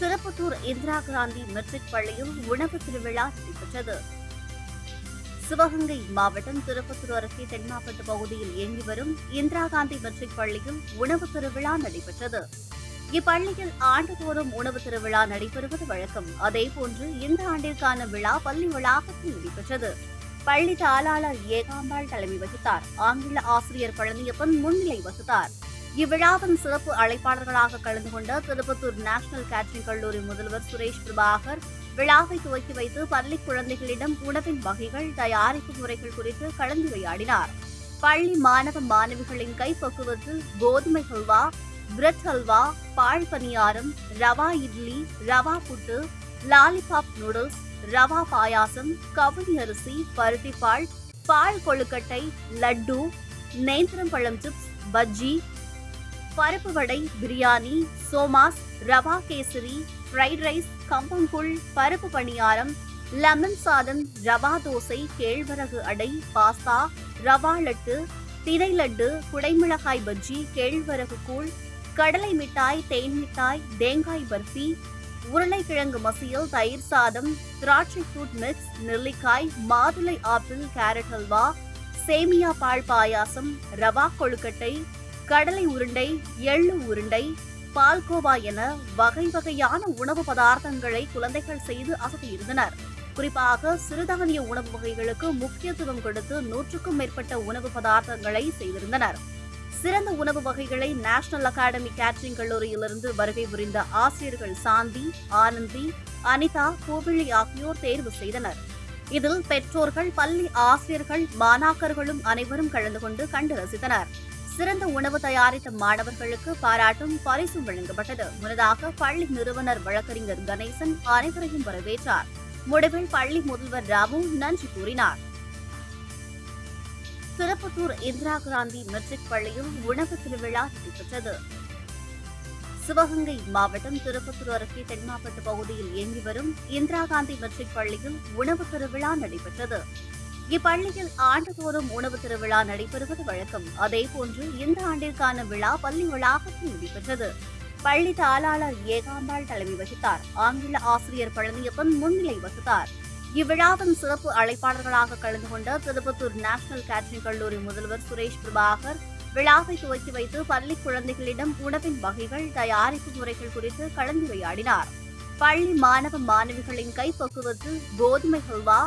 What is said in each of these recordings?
Tirupattur Indira Gandhi matric பள்ளியில் உணவு திருவிழா நடைபெற்றது. சிவகங்கை மாவட்டம் திருப்பத்தூர் அருகே தென்மாவட்ட பகுதியில் இயங்கி வரும் இந்திரா காந்தி மெட்ரிக் பள்ளியில் உணவு திருவிழா நடைபெற்றது. இப்பள்ளியில் ஆண்டுதோறும் உணவு திருவிழா நடைபெறுவது வழக்கம். அதேபோன்று இந்த ஆண்டிற்கான விழா பள்ளி வளாகத்தில் நடைபெற்றது. பள்ளி தாளாளர் ஏகாம்பாள் தலைமை வகித்தார். ஆங்கில ஆசிரியர் பழனியப்பன் முன்னிலை வகித்தார். இவ்விழாவின் சிறப்பு அழைப்பாளர்களாக கலந்து கொண்ட திருப்பத்தூர் நேஷனல் கேட்டரிங் கல்லூரி முதல்வர் சுரேஷ் பிரபாகர் விழாவை துவக்கி வைத்து பள்ளி குழந்தைகளிடம் உணவின் வகைகள் தயாரிப்பு முறைகள் குறித்து கலந்துரையாடினார். பள்ளி மாணவ மாணவிகளின் கைப்பக்குவத்தில் கோதுமை ஹல்வா பிரெட் ஹல்வா பால் பணியாரம் ரவா இட்லி ரவா புட்டு லாலிபாப் நூடுல்ஸ் ரவா பாயாசம் கவுனி அரிசி பருத்திப்பால் பால் கொழுக்கட்டை லட்டு நேந்திரம் பழம் சிப்ஸ் பஜ்ஜி பருப்பு வடை பிரியாணி சோமாஸ் ரவா கேசரி ஃப்ரைட் ரைஸ் கம்பங்கூழ் பருப்பு பணியாரம் லெமன் சாதம் ரவா தோசை கேழ்வரகு அடை பாஸ்தா ரவா லட்டு தினை லட்டு குடைமிளகாய் பஜ்ஜி கேழ்வரகு கூழ் கடலை மிட்டாய் தேன் மிட்டாய் தேங்காய் பர்ஃபி உருளைக்கிழங்கு மசியல் தயிர் சாதம் திராட்சை ஃப்ரூட் மிக்ஸ் நெல்லிக்காய் மாதுளை ஆப்பிள் கேரட் ஹல்வா சேமியா பால் பாயாசம் ரவா கொழுக்கட்டை கடலை உருண்டை எள்ளு உருண்டை பால்கோவா என வகை வகையான உணவு பதார்த்தங்களை குழந்தைகள் செய்து அசத்தியிருந்தனர் குறிப்பாக சிறுதானிய உணவு வகைகளுக்கு முக்கியத்துவம் கொடுத்து நூற்றுக்கும் மேற்பட்ட உணவு பதார்த்தங்களை செய்திருந்தனர். சிறந்த உணவு வகைகளை நேஷனல் அகாடமி கேட்டரிங் கல்லூரியிலிருந்து வருகை புரிந்த ஆசிரியர்கள் சாந்தி ஆனந்தி அனிதா கோவிலி ஆகியோர் தேர்வு செய்தனர். இதில் பெற்றோர்கள் பள்ளி ஆசிரியர்கள் மாணாக்கர்களும் அனைவரும் கலந்து கொண்டு கண்டு ரசித்தனர். சிறந்த உணவு தயாரித்த மாணவர்களுக்கு பாராட்டும் பரிசும் வழங்கப்பட்டது. முன்னதாக பள்ளி நிறுவனர் வழக்கறிஞர் கணேசன் அனைவரையும் வரவேற்றார். முடிவில் பள்ளி முதல்வர் ராமு நன்றி கூறினார். திருப்பத்தூர் இந்திரா காந்தி மெட்ரிக் பள்ளியில் உணவு திருவிழா நடைபெற்றது. சிவகங்கை மாவட்டம் திருப்பத்தூர் அருகே தென்மாவட்ட பகுதியில் இயங்கி வரும் இந்திரா காந்தி மெட்ரிக் பள்ளியில் உணவு திருவிழா நடைபெற்றது. இப்பள்ளியில் ஆண்டுதோறும் உணவு திருவிழா நடைபெறுவது வழக்கம். அதேபோன்று இந்த ஆண்டிற்கான விழா பள்ளி வளாகத்தில் நடைபெற்றது. பள்ளி தாளாளர் ஏகாம்பாள் தலைமை வகித்தார். ஆங்கில ஆசிரியர் பழனியப்பன் முன்னிலை வகித்தார். இவ்விழாவின் சிறப்பு அழைப்பாளர்களாக கலந்து கொண்ட திருப்பத்தூர் நேஷனல் கேட்டரிங் கல்லூரி முதல்வர் சுரேஷ் பிரபாகர் விழாவை துவக்கி வைத்து பள்ளி குழந்தைகளிடம் உணவின் வகைகள் தயாரிப்பு முறைகள் குறித்து கலந்துரையாடினார். பள்ளி மாணவ மாணவிகளின் கைப்பக்குவத்தில் கோதுமை ஹல்வா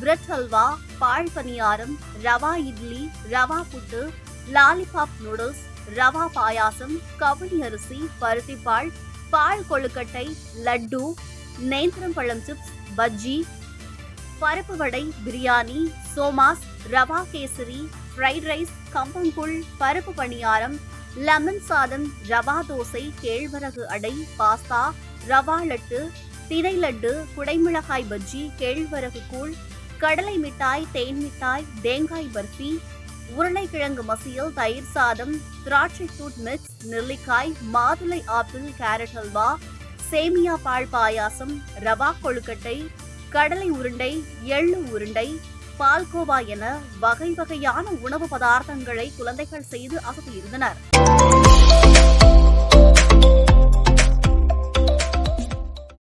பிரெட் ஹல்வா பால் பணியாரம் ரவா இட்லி ரவா புட்டு லாலிபாப் நூடுல்ஸ் ரவா பாயாசம் கவுனி அரிசி பருத்திப்பால் பால் கொழுக்கட்டை லட்டு நேந்திரம் பழம் சிப்ஸ் பஜ்ஜி பருப்பு வடை பிரியாணி சோமாஸ் ரவா கேசரி ஃப்ரைட் ரைஸ் கம்பங்கூழ் பருப்பு பணியாரம் லெமன் சாதம் ரவா தோசை கேழ்வரகு அடை பாஸ்தா ரவா லட்டு தினை லட்டு குடைமிளகாய் பஜ்ஜி கேழ்வரகு கூழ் கடலை மிட்டாய் தேன் மிட்டாய் தேங்காய் பர்ஃபி உருளைக்கிழங்கு மசியல் தயிர் சாதம் திராட்சை ஃப்ரூட் மிக்ஸ் நெல்லிக்காய் மாதுளை ஆப்பிள் கேரட் ஹல்வா சேமியா பால் பாயாசம் ரவா கொழுக்கட்டை கடலை உருண்டை எள்ளு உருண்டை பால்கோவா என வகை வகையான உணவு பதார்த்தங்களை குழந்தைகள் செய்து அசத்தியிருந்தனர்